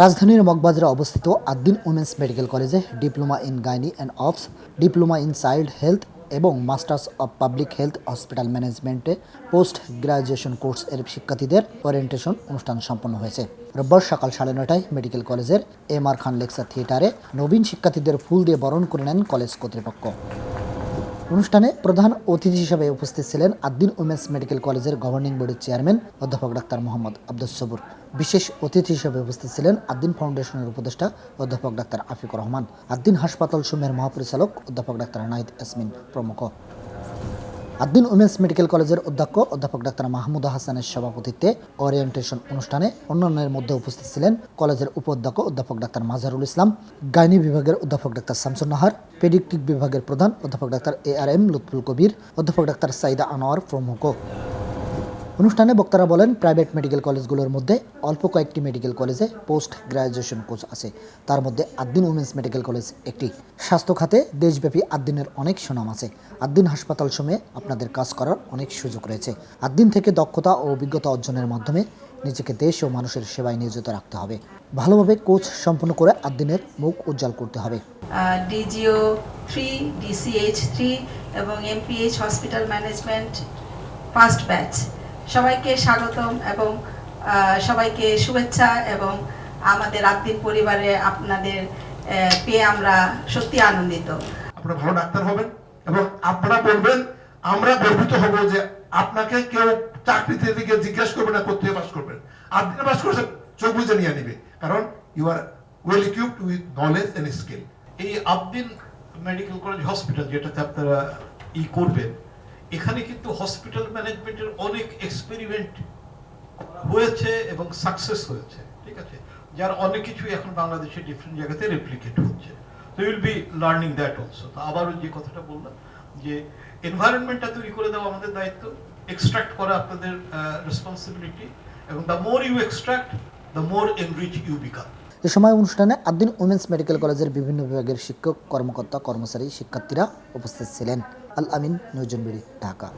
রাজধানীর মগবাজারে অবস্থিত আদ্দিন উমেন্স মেডিকেল কলেজে diploma in gynae and obs diploma in child health এবং masters of public health hospital ম্যানেজমেন্টে পোস্ট গ্রাজুয়েশন কোর্স এর শিক্ষার্থীদের ওরিয়েন্টেশন অনুষ্ঠান সম্পন্ন হয়েছে। রোববার সকাল সাড়ে নটায় মেডিকেল কলেজের এম আর খান লেকচার থিয়েটারে নবীন শিক্ষার্থীদের ফুল দিয়ে বরণ করে নেন কলেজ কর্তৃপক্ষ। অনুষ্ঠানে প্রধান অতিথি হিসেবে উপস্থিত ছিলেন আদ্দিন উমেন্স মেডিকেল কলেজের গভর্নিং বডির চেয়ারম্যান অধ্যাপক ডাক্তার মোহাম্মদ আব্দুল সবুর। বিশেষ অতিথি হিসেবে উপস্থিত ছিলেন আদ্দিন ফাউন্ডেশনের উপদেষ্টা অধ্যাপক ডাক্তার আফিকুর রহমান আদ্দিন হাসপাতাল সমূহের মহাপরিচালক অধ্যাপক ডাক্তার নাহিদ এসমিন প্রমুখ। আদ্দিন উমেন্স মেডিকেল কলেজের অধ্যক্ষ অধ্যাপক ডাক্তার মাহমুদ হাসানের সভাপতিত্বে ওরিয়েন্টেশন অনুষ্ঠানে অন্যান্যের মধ্যে উপস্থিত ছিলেন কলেজের উপাধ্যক্ষ অধ্যাপক ডাক্তার মাজারুল ইসলাম, গাইনি বিভাগের অধ্যাপক ডাক্তার শামসুন নাহার পেডিক্টিক বিভাগের প্রধান অধ্যাপক doctor A R M Lutful Kabir, অধ্যাপক ডাক্তার সাইদা আনোয়ার প্রমুখ। অনুষ্ঠানে বক্তারা বলেন প্রাইভেট মেডিকেল কলেজগুলোর মধ্যে অল্প কয়েকটি মেডিকেল কলেজে পোস্ট গ্রাজুয়েশন কোর্স আছে। তার মধ্যে আদ্দিন উমেন্স মেডিকেল কলেজ একটি। স্বাস্থ্য খাতে দেশব্যাপী আদ্দিনের অনেক সুনাম আছে। আদ্দিন হাসপাতাল সময়ে আপনাদের কাজ করার অনেক সুযোগ রয়েছে। আদ্দিন থেকে দক্ষতা ও অভিজ্ঞতা অর্জনের মাধ্যমে নিজেকে দেশ ও মানুষের সেবায় নিয়োজিত রাখতে হবে। ভালোভাবে কোচ সম্পন্ন করে আদ্দিনের মুখ উজ্জ্বল করতে হবে। ডিজিও থ্রি ডিসিএইচ থ্রি এবং MPH hospital management first batch সবাইকে স্বাগতম এবং আহ, সবাইকে শুভেচ্ছা এবং আমাদের আত্মীয় পরিবারে আপনাদের পেয়ে আমরা সত্যি আনন্দিত। আপনারা ভালো ডাক্তার হবেন এবং আপনারা বলবেন আমরা গর্বিত হব যে আপনাকে কেউ চাকরিতে দিকে জিজ্ঞেস করবে না কোথায় পাস করবেন। আপনি পাস করেছেন চোখ বুঝে নিয়ে নিবে। কারণ you are well equipped with knowledge and skill এই আবদিন মেডিকেল কলেজ হসপিটাল যেটাতে আপনারা ই করবেন এখানে কিন্তু হসপিটাল ম্যানেজমেন্টের অনেক এক্সপেরিমেন্ট হয়েছে এবং সাকসেস হয়েছে, ঠিক আছে? যার অনেক কিছুই এখন বাংলাদেশে ডিফারেন্ট জায়গাতে রেপ্লিকেট হচ্ছে। তো will be learning that also তো আবারও যে কথাটা বললাম, যে এনভায়রনমেন্টটা তৈরি করে দেওয়া আমাদের দায়িত্ব এক্সট্রাক্ট করা আপনাদের রেসপন্সিবিলিটি এবং the more you extract the more enrich you become a সময় অনুষ্ঠানে আদ্দিন উমেন্স মেডিকেল কলেজের বিভিন্ন বিভাগের শিক্ষক, কর্মকর্তা, কর্মচারী, শিক্ষার্থীরা উপস্থিত ছিলেন। আল আমিন নিউজন বিড়ি ঢাকা।